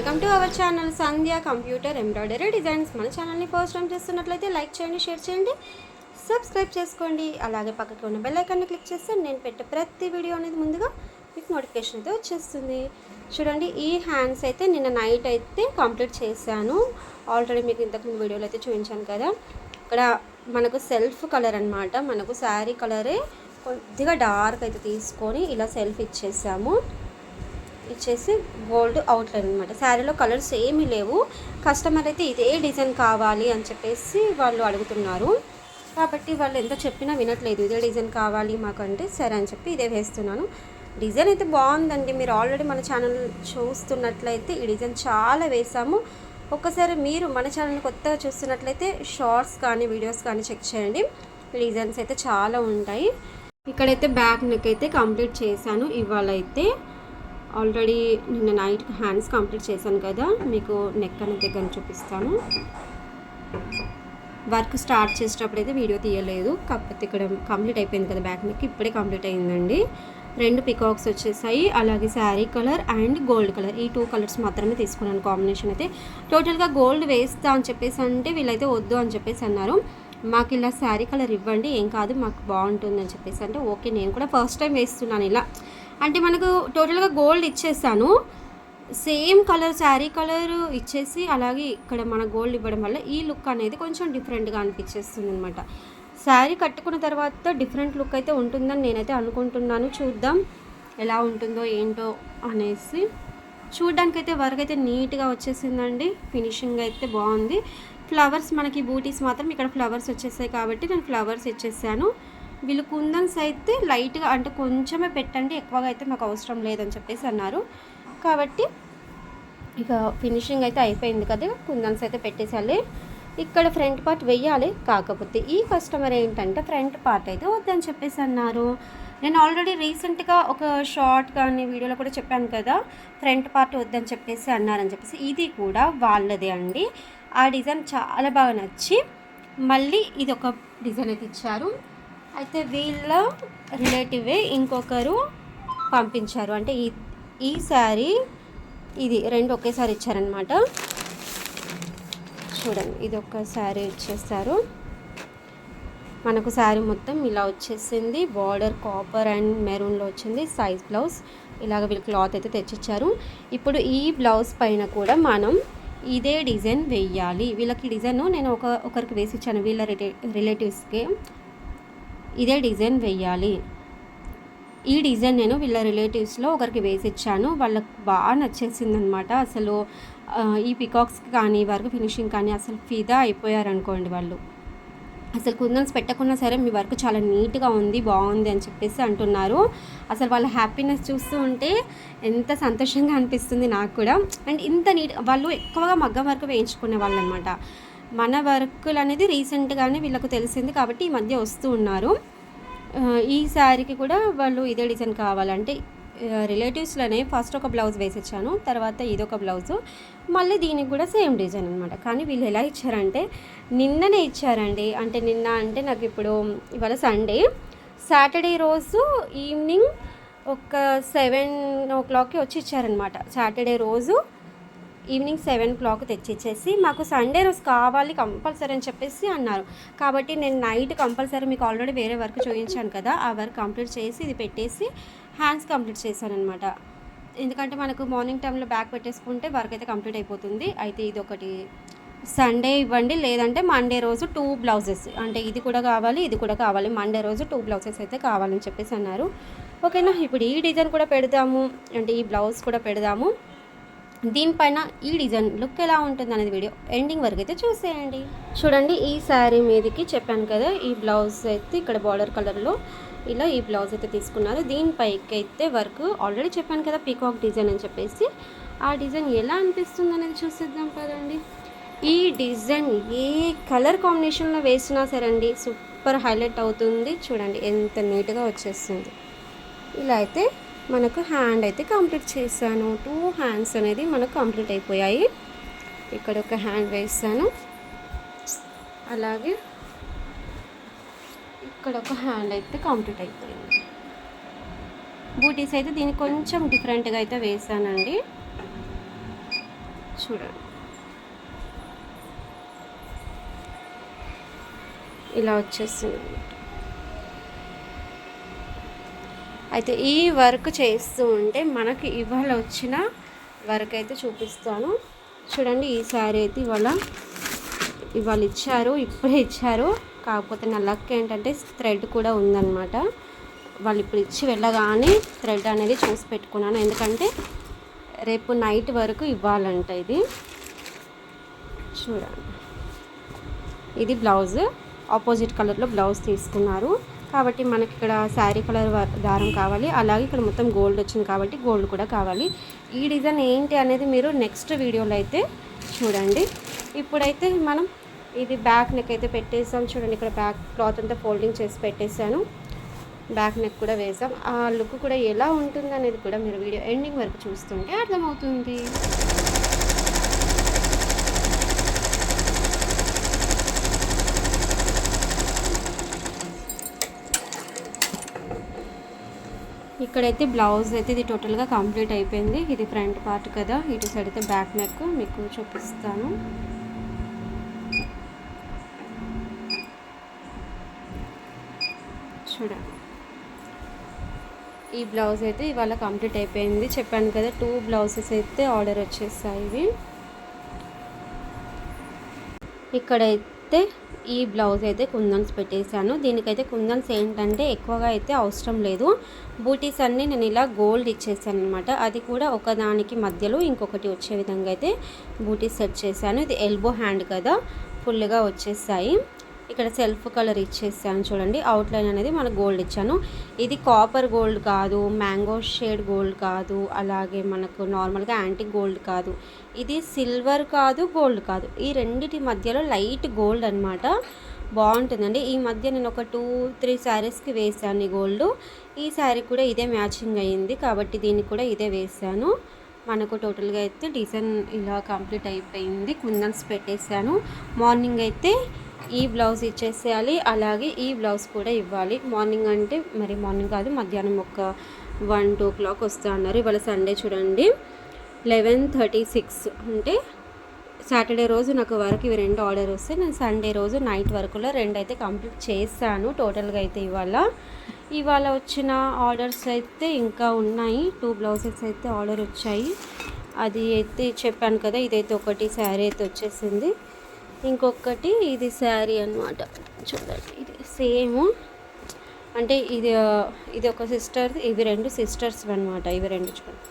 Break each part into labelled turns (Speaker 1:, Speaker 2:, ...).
Speaker 1: Welcome to our channel Sandhya computer embroidery designs మన ఛానల్ని first time చేస్తున్నట్లయితే like చేయండి షేర్ చేయండి సబ్స్క్రైబ్ చేసుకోండి. అలాగే పక్కకి ఉన్న బెల్ ఐకాన్ని క్లిక్ చేస్తే నేను పెట్టే ప్రతి వీడియో అనేది ముందుగా మీకు నోటిఫికేషన్ అయితే వచ్చేస్తుంది. చూడండి ఈ హ్యాండ్స్ అయితే నిన్న నైట్ అయితే కంప్లీట్ చేశాను. ఆల్రెడీ మీకు ఇంతకుముందు వీడియోలు అయితే చూపించాను కదా. ఇక్కడ మనకు సెల్ఫ్ కలర్ అన్నమాట. మనకు శారీ కలరే కొద్దిగా డార్క్ అయితే తీసుకొని ఇలా సెల్ఫ్ ఇచ్చేసాము. ఇచ్చేసి గోల్డ్ అవుట్లైన్ అనమాట శారీలో కలర్స్ ఏమీ లేవు. కస్టమర్ అయితే ఇదే డిజైన్ కావాలి అని చెప్పేసి వాళ్ళు అడుగుతున్నారు. కాబట్టి వాళ్ళు ఎంత చెప్పినా వినట్లేదు. ఇదే డిజైన్ కావాలి మాకంటే సరే అని చెప్పి ఇదే వేస్తున్నాను. డిజైన్ అయితే బాగుందండి. మీరు ఆల్రెడీ మన ఛానల్ చూస్తున్నట్లయితే ఈ డిజైన్ చాలా వేసాము. ఒక్కసారి మీరు మన ఛానల్ కొత్తగా చూస్తున్నట్లయితే షార్ట్స్ కానీ వీడియోస్ కానీ చెక్ చేయండి. డిజైన్స్ అయితే చాలా ఉంటాయి. ఇక్కడైతే బ్యాక్ నెక్ అయితే కంప్లీట్ చేశాను. ఇవాళ అయితే ఆల్రెడీ నిన్న నైట్ హ్యాండ్స్ కంప్లీట్ చేశాను కదా మీకు నెక్ అనే దగ్గర చూపిస్తాను. వర్క్ స్టార్ట్ చేసేటప్పుడు అయితే వీడియో తీయలేదు కాకపోతే ఇక్కడ కంప్లీట్ అయిపోయింది కదా బ్యాక్ నెక్ ఇప్పుడే కంప్లీట్ అయిందండి. రెండు పికాక్స్ వచ్చేసాయి అలాగే sari colour and gold colour ఈ టూ కలర్స్ మాత్రమే తీసుకున్నాను కాంబినేషన్ అయితే. టోటల్గా గోల్డ్ వేస్తా అని చెప్పేసి అంటే వీళ్ళైతే వద్దు అని చెప్పేసి అన్నారు. మాకు ఇలా శారీ కలర్ ఇవ్వండి ఏం కాదు మాకు బాగుంటుంది అని చెప్పేసి అంటే ఓకే నేను కూడా ఫస్ట్ టైం వేస్తున్నాను ఇలా. అంటే మనకు టోటల్గా గోల్డ్ ఇచ్చేసాను. సేమ్ కలర్ శారీ కలర్ ఇచ్చేసి అలాగే ఇక్కడ మన గోల్డ్ ఇవ్వడం వల్ల ఈ లుక్ అనేది కొంచెం డిఫరెంట్గా అనిపించేస్తుంది అనమాట శారీ కట్టుకున్న తర్వాత డిఫరెంట్ లుక్ అయితే ఉంటుందని నేనైతే అనుకుంటున్నాను. చూద్దాం ఎలా ఉంటుందో ఏంటో అనేసి. చూడ్డానికైతే వర్క్ అయితే నీట్గా వచ్చేసిందండి. ఫినిషింగ్ అయితే బాగుంది. ఫ్లవర్స్ మనకి బూటీస్ మాత్రం ఇక్కడ ఫ్లవర్స్ వచ్చేసాయి కాబట్టి నేను ఫ్లవర్స్ ఇచ్చేసాను. వీళ్ళు కుందన్స్ అయితే లైట్గా అంటే కొంచెమే పెట్టండి ఎక్కువగా అయితే మాకు అవసరం లేదని చెప్పేసి అన్నారు. కాబట్టి ఇక ఫినిషింగ్ అయితే అయిపోయింది కదా కుందన్స్ అయితే పెట్టేసాలి ఇక్కడ ఫ్రంట్ పార్ట్ వెయ్యాలి కాకపోతే ఈ కస్టమర్ ఏంటంటే ఫ్రంట్ పార్ట్ అయితే వద్దని చెప్పేసి అన్నారు. నేను ఆల్రెడీ రీసెంట్గా ఒక షార్ట్ కానీ వీడియోలో కూడా చెప్పాను కదా ఫ్రంట్ పార్ట్ వద్దని చెప్పేసి అన్నారని చెప్పేసి. ఇది కూడా వాళ్ళదే అండి. ఆ డిజైన్ చాలా బాగా నచ్చి మళ్ళీ ఇది ఒక డిజైన్ అయితే ఇచ్చారు. అయితే వీళ్ళ రిలేటివే ఇంకొకరు పంపించారు. అంటే ఈ ఈ శారీ ఇది రెండు ఒకేసారి ఇచ్చారనమాట చూడండి ఇది ఒక శారీ ఇచ్చేస్తారు. మనకు శారీ మొత్తం ఇలా వచ్చేసింది. బార్డర్ కాపర్ అండ్ మెరూన్లో వచ్చింది. Size blouse. ఇలాగ వీళ్ళు క్లాత్ అయితే తెచ్చిచ్చారు. ఇప్పుడు ఈ బ్లౌజ్ పైన కూడా మనం ఇదే డిజైన్ వేయాలి. వీళ్ళకి డిజైన్ నేను ఒక ఒకరికి వేసి ఇచ్చాను. వీళ్ళ రిలే రిలేటివ్స్కి. ఇదే డిజైన్ వేయాలి ఈ డిజైన్ నేను వీళ్ళ రిలేటివ్స్లో ఒకరికి వేసి ఇచ్చాను. వాళ్ళకి బాగా నచ్చేసింది అనమాట అసలు ఈ పికాక్స్ కానీ వర్క్ ఫినిషింగ్ కానీ అసలు ఫిదా అయిపోయారు అనుకోండి వాళ్ళు. అసలు కుందన్స్ పెట్టకున్నా సరే మీ వర్క్ చాలా నీట్గా ఉంది బాగుంది అని చెప్పేసి అంటున్నారు. అసలు వాళ్ళ హ్యాపీనెస్ చూస్తూ ఉంటే ఎంత సంతోషంగా అనిపిస్తుంది నాకు కూడా. అండ్ ఇంత నీట్ వాళ్ళు ఎక్కువగా మగ్గం వర్క్ వేయించుకునే వాళ్ళు అనమాట మన వర్కులు అనేది రీసెంట్గానే వీళ్ళకు తెలిసింది కాబట్టి ఈ మధ్య వస్తూ ఉన్నారు. ఈసారికి ఈ శారీకి కూడా వాళ్ళు ఇదే డిజైన్ కావాలంటే రిలేటివ్స్లోనే ఫస్ట్ ఒక బ్లౌజ్ వేసిచ్చాను తర్వాత ఇదొక బ్లౌజు మళ్ళీ దీనికి కూడా సేమ్ డిజైన్ అనమాట కానీ వీళ్ళు ఎలా ఇచ్చారంటే నిన్ననే ఇచ్చారండి. అంటే నిన్న అంటే నాకు ఇప్పుడు ఇవాళ సండే. సాటర్డే రోజు ఈవినింగ్ ఒక సెవెన్ ఓ క్లాక్కి వచ్చి ఇచ్చారనమాట సాటర్డే రోజు ఈవినింగ్ సెవెన్ క్లాక్ తెచ్చిచ్చేసి మాకు సండే రోజు కావాలి కంపల్సరీ అని చెప్పేసి అన్నారు. కాబట్టి నేను నైట్ కంపల్సరీ మీకు ఆల్రెడీ వేరే వర్క్ చూపించాను కదా ఆ వర్క్ కంప్లీట్ చేసి ఇది పెట్టేసి హ్యాండ్స్ కంప్లీట్ చేశాను అనమాట ఎందుకంటే మనకు మార్నింగ్ టైంలో బ్యాగ్ పెట్టేసుకుంటే వర్క్ అయితే కంప్లీట్ అయిపోతుంది. అయితే ఇది ఒకటి సండే ఇవ్వండి లేదంటే మండే రోజు టూ బ్లౌజెస్. అంటే ఇది కూడా కావాలి ఇది కూడా కావాలి మండే రోజు టూ బ్లౌజెస్ అయితే కావాలని చెప్పేసి అన్నారు. ఓకేనా? ఇప్పుడు ఈ డిజైన్ కూడా పెడదాము. అంటే ఈ బ్లౌజ్ కూడా పెడదాము. దీనిపైన ఈ డిజైన్ లుక్ ఎలా ఉంటుంది అనేది వీడియో ఎండింగ్ వరకు అయితే చూసేయండి. చూడండి ఈ శారీ మీదకి చెప్పాను కదా ఈ బ్లౌజ్ అయితే ఇక్కడ బార్డర్ కలర్లో ఇలా ఈ బ్లౌజ్ అయితే తీసుకున్నారు. దీనిపైకి అయితే వర్క్ ఆల్రెడీ చెప్పాను కదా పీకాక్ డిజైన్ అని చెప్పేసి. ఆ డిజైన్ ఎలా అనిపిస్తుంది అనేది చూసేద్దాం కదండి ఈ డిజైన్ ఏ కలర్ కాంబినేషన్లో వేసినా సరే అండి సూపర్ హైలైట్ అవుతుంది. చూడండి ఎంత నీట్గా వచ్చేస్తుంది. ఇలా అయితే మనకు హ్యాండ్ అయితే కంప్లీట్ చేశాను. టూ హ్యాండ్స్ అనేది మనకు కంప్లీట్ అయిపోయాయి. ఇక్కడ ఒక హ్యాండ్ వేసాను అలాగే ఇక్కడ ఒక హ్యాండ్ అయితే కంప్లీట్ అయిపోయింది. బూటీస్ అయితే దీన్ని కొంచెం డిఫరెంట్గా అయితే వేసానండి చూడండి. ఇలా వచ్చేస్తుంది అయితే ఈ వర్క్ చేస్తూ ఉంటే మనకి ఇవాళ వచ్చిన వర్క్ అయితే చూపిస్తాను. చూడండి ఈ శారీ అయితే ఇవాళ ఇవాళ ఇచ్చారు ఇప్పుడే ఇచ్చారు. కాకపోతే నా లక్ ఏంటంటే థ్రెడ్ కూడా ఉందన్నమాట. వాళ్ళు ఇప్పుడు ఇచ్చి వెళ్ళగానే థ్రెడ్ అనేది చూసి పెట్టుకున్నాను. ఎందుకంటే రేపు నైట్ వరకు ఇవ్వాలంట ఇది. చూడండి. ఇది బ్లౌజ్. ఆపోజిట్ కలర్లో బ్లౌజ్ తీసుకున్నారు. కాబట్టి మనకి ఇక్కడ శారీ కలర్ దారం కావాలి. అలాగే ఇక్కడ మొత్తం గోల్డ్ వచ్చింది కాబట్టి గోల్డ్ కూడా కావాలి. ఈ డిజైన్ ఏంటి అనేది మీరు నెక్స్ట్ వీడియోలో అయితే చూడండి. ఇప్పుడైతే మనం ఇది బ్యాక్ నెక్ అయితే పెట్టేసాం. చూడండి ఇక్కడ బ్యాక్ క్లాత్ అంతా ఫోల్డింగ్ చేసి పెట్టేశాను. బ్యాక్ నెక్ కూడా వేసాం. ఆ లుక్ కూడా ఎలా ఉంటుంది అనేది కూడా మీరు వీడియో ఎండింగ్ వరకు చూస్తుంటే అర్థమవుతుంది. ఇక్కడైతే బ్లౌజ్ అయితే ఇది టోటల్గా కంప్లీట్ అయిపోయింది. ఇది ఫ్రంట్ పార్ట్ కదా. ఇటు సైడ్ అయితే బ్యాక్ నెక్ మీకు చూపిస్తాను. చూడండి. ఈ బ్లౌజ్ అయితే ఇవాళ కంప్లీట్ అయిపోయింది. చెప్పాను కదా టూ బ్లౌజెస్ అయితే ఆర్డర్ వచ్చేసాయి. ఇవి. ఇక్కడైతే ఈ బ్లౌజ్ అయితే కుందన్స్ పెట్టేశాను. దీనికైతే కుందన్స్ ఏంటంటే ఎక్కువగా అయితే అవసరం లేదు. బూటీస్ అన్నీ నేను ఇలా గోల్డ్ ఇచ్చేసాను అనమాట అది కూడా ఒకదానికి మధ్యలో ఇంకొకటి వచ్చే విధంగా అయితే బూటీస్ సెట్ చేశాను. ఇది ఎల్బో హ్యాండ్ కదా ఫుల్గా వచ్చేసాయి. ఇక్కడ సెల్ఫ్ కలర్ ఇచ్చేసాను చూడండి. అవుట్లైన్ అనేది మనకు గోల్డ్ ఇచ్చాను. ఇది కాపర్ గోల్డ్ కాదు మ్యాంగో షేడ్ గోల్డ్ కాదు అలాగే మనకు నార్మల్గా యాంటిక్ గోల్డ్ కాదు. ఇది సిల్వర్ కాదు గోల్డ్ కాదు. ఈ రెండిటి మధ్యలో లైట్ గోల్డ్ అనమాట బాగుంటుందండి. ఈ మధ్య నేను ఒక టూ త్రీ శారీస్కి వేసాను ఈ గోల్డ్ ఈ శారీ కూడా ఇదే మ్యాచింగ్ అయ్యింది కాబట్టి దీనికి కూడా ఇదే వేసాను. మనకు టోటల్గా అయితే డిజైన్ ఇలా కంప్లీట్ అయిపోయింది. కుందన్స్ పెట్టేశాను మార్నింగ్ అయితే ఈ బ్లౌజ్ ఇచ్చేసేయాలి. అలాగే ఈ బ్లౌజ్ కూడా ఇవ్వాలి. మార్నింగ్ అంటే మరి మార్నింగ్ కాదు మధ్యాహ్నం ఒక వన్ టూ క్లాక్ వస్తా అన్నారు. ఇవాళ సండే చూడండి. లెవెన్ థర్టీ సిక్స్ అంటే సాటర్డే రోజు నాకు వర్క్ ఇవి రెండు ఆర్డర్ వస్తే నేను సండే రోజు నైట్ వరకులో రెండు అయితే కంప్లీట్ చేశాను. టోటల్గా అయితే ఇవాళ. ఇవాళ వచ్చిన ఆర్డర్స్ అయితే ఇంకా ఉన్నాయి. టూ బ్లౌజెస్ అయితే ఆర్డర్ వచ్చాయి. అది అయితే చెప్పాను కదా ఇదైతే ఒకటి శారీ అయితే వచ్చేసింది. ఇంకొకటి ఇది శారీ అనమాట చూడండి ఇది సేమ్. అంటే ఇది ఇది ఒక సిస్టర్ ఇవి రెండు సిస్టర్స్ అనమాట ఇవి రెండు చూడండి.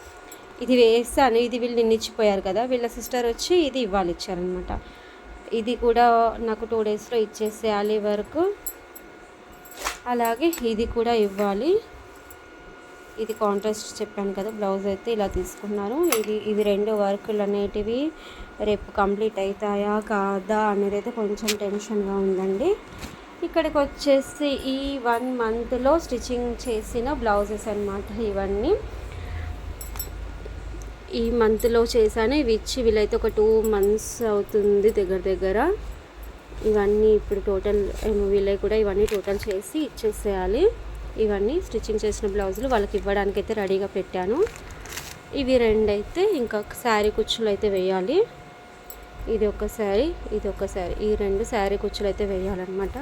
Speaker 1: ఇది వేస్తాను ఇది వీళ్ళు నిన్నిచ్చిపోయారు కదా వీళ్ళ సిస్టర్ వచ్చి ఇది ఇవ్వాలి ఇచ్చారనమాట ఇది కూడా నాకు టూ డేస్లో ఇచ్చేసేయాలి వరకు. అలాగే ఇది కూడా ఇవ్వాలి. ఇది కాంట్రాస్ట్ చెప్పాను కదా బ్లౌజ్ అయితే ఇలా తీసుకున్నారు. ఇది ఇవి రెండు వర్కులు అనేటివి రేపు కంప్లీట్ అవుతాయా కాదా అనేది అయితే కొంచెం టెన్షన్గా ఉందండి. ఇక్కడికి వచ్చేసి ఈ వన్ మంత్లో స్టిచ్చింగ్ చేసిన బ్లౌజెస్ అనమాట ఇవన్నీ. ఈ మంత్లో చేశాను. ఇవి ఇచ్చి వీళ్ళైతే ఒక టూ మంత్స్ అవుతుంది దగ్గర దగ్గర. ఇవన్నీ ఇప్పుడు టోటల్ వీళ్ళై కూడా ఇవన్నీ టోటల్ చేసి ఇచ్చేసేయాలి. ఇవన్నీ స్టిచ్చింగ్ చేసిన బ్లౌజులు వాళ్ళకి ఇవ్వడానికి అయితే రెడీగా పెట్టాను. ఇవి రెండైతే ఇంకా శారీ కుచ్చులు అయితే వేయాలి. ఇది ఒక శారీ ఇది ఒక శారీ. ఈ రెండు శారీ కుచ్చులు అయితే వేయాలన్నమాట.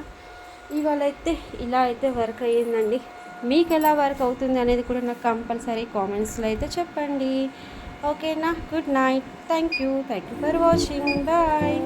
Speaker 1: ఇవాళ అయితే ఇలా అయితే వర్క్ అయ్యిందండి. మీకు ఎలా వర్క్ అవుతుంది అనేది కూడా నాకు కంపల్సరీ కామెంట్స్లో అయితే చెప్పండి. ఓకేనా? Good night. Thank you. Thank you for watching. Bye.